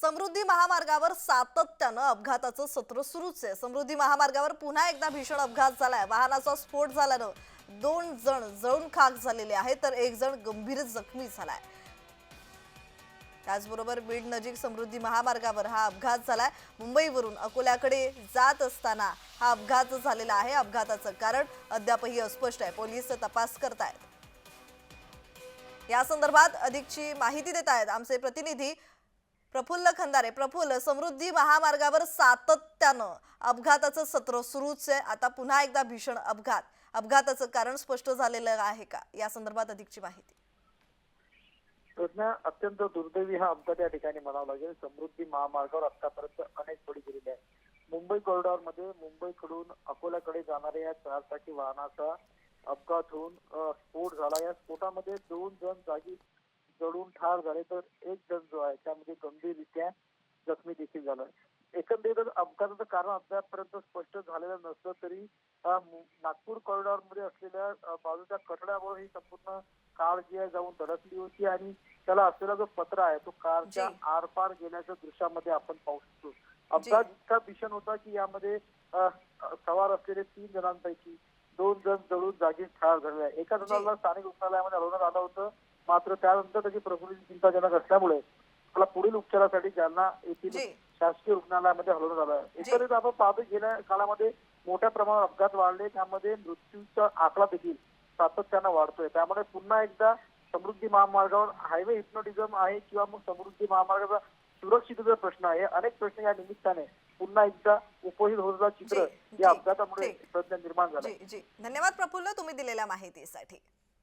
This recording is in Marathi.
समृद्धी महामार्गावर सातत्यानं अपघाताचं सत्र सुरूच आहे. समृद्धी महामार्गावर पुन्हा एकदा भीषण अपघात झालाय. वाहनाचा स्फोट झाल्यानं दोन जण जळून खाक झालेले आहेत तर एक जण गंभीर जखमी झालाय. त्याचबरोबर बीड नजीक समृद्धी महामार्गावर हा अपघात झालाय. मुंबईवरून अकोल्याकडे जात असताना हा अपघात झालेला आहे. अपघाताचं कारण अद्यापही अस्पष्ट आहे. पोलीस तपास करतायत. या संदर्भात अधिकची माहिती देत आहेत आमचे प्रतिनिधी प्रफुल्ल खंदारे प्रफुल्ल समृद्धी महामार्गावर सातत्यानं अपघाताचं सत्र सुरूच आहे. आता पुन्हा एकदा भीषण अपघात. अपघाताचं कारण स्पष्ट झालेलं आहे का? या संदर्भात अधिकची माहिती. अत्यंत दुर्दैवी हा अपघात या ठिकाणी म्हणावा लागेल. समृद्धी महामार्गावर आतापर्यंत अनेक पडी गेलेले आहेत. मुंबई कॉरिडॉरमध्ये मुंबईकडून अकोल्याकडे जाणाऱ्या या चारचाकी वाहनाचा अपघात होऊन स्फोट झाला. या स्फोटामध्ये दोन जण जागी जळून ठार झाले तर एक जण जो आहे त्यामध्ये गंभीररित्या जखमी देखील झाला एकंदरीतच अपघाताचं कारण अद्यापपर्यंत स्पष्ट झालेलं नसलं तरी नागपूर कॉरिडॉरमध्ये असलेल्या बाजूच्या कठड्यावर ही संपूर्ण कार जी आहे जाऊन धडकली होती आणि त्याला असलेला जो पत्र आहे तो कारच्या. आरपार गेल्याच्या दृश्यामध्ये आपण पाहू शकतो. अपघात इतका भीषण होता की यामध्ये सवार असलेले तीन जणांपैकी दोन जण जळून जागीच ठार झाले. एका जणाला स्थानिक रुग्णालयामध्ये हलवण्यात आलं होतं. मात्र त्यानंतर त्याची प्रकृती चिंताजनक असल्यामुळे त्याला पुढील उपचारासाठी जालना येथील. शासकीय रुग्णालयामध्ये हलवण्यात आलं एकंदरीत आपण पाहतो गेल्या काळामध्ये मोठ्या प्रमाणावर अपघात वाढले. त्यामध्ये मृत्यूचा आकडा देखील सातत्यानं वाढतोय. त्यामुळे पुन्हा एकदा समृद्धी महामार्गावर हायवे हिप्नोटिझम आहे किंवा मग समृद्धी महामार्गाचा सुरक्षिततेचा प्रश्न आहे अनेक प्रश्न या निमित्ताने पुन्हा एकदा उपहित होणारा चित्र या अपघातामुळे. प्रज्ञा निर्माण झालं. धन्यवाद प्रफुल्ल तुम्ही दिलेल्या माहितीसाठी.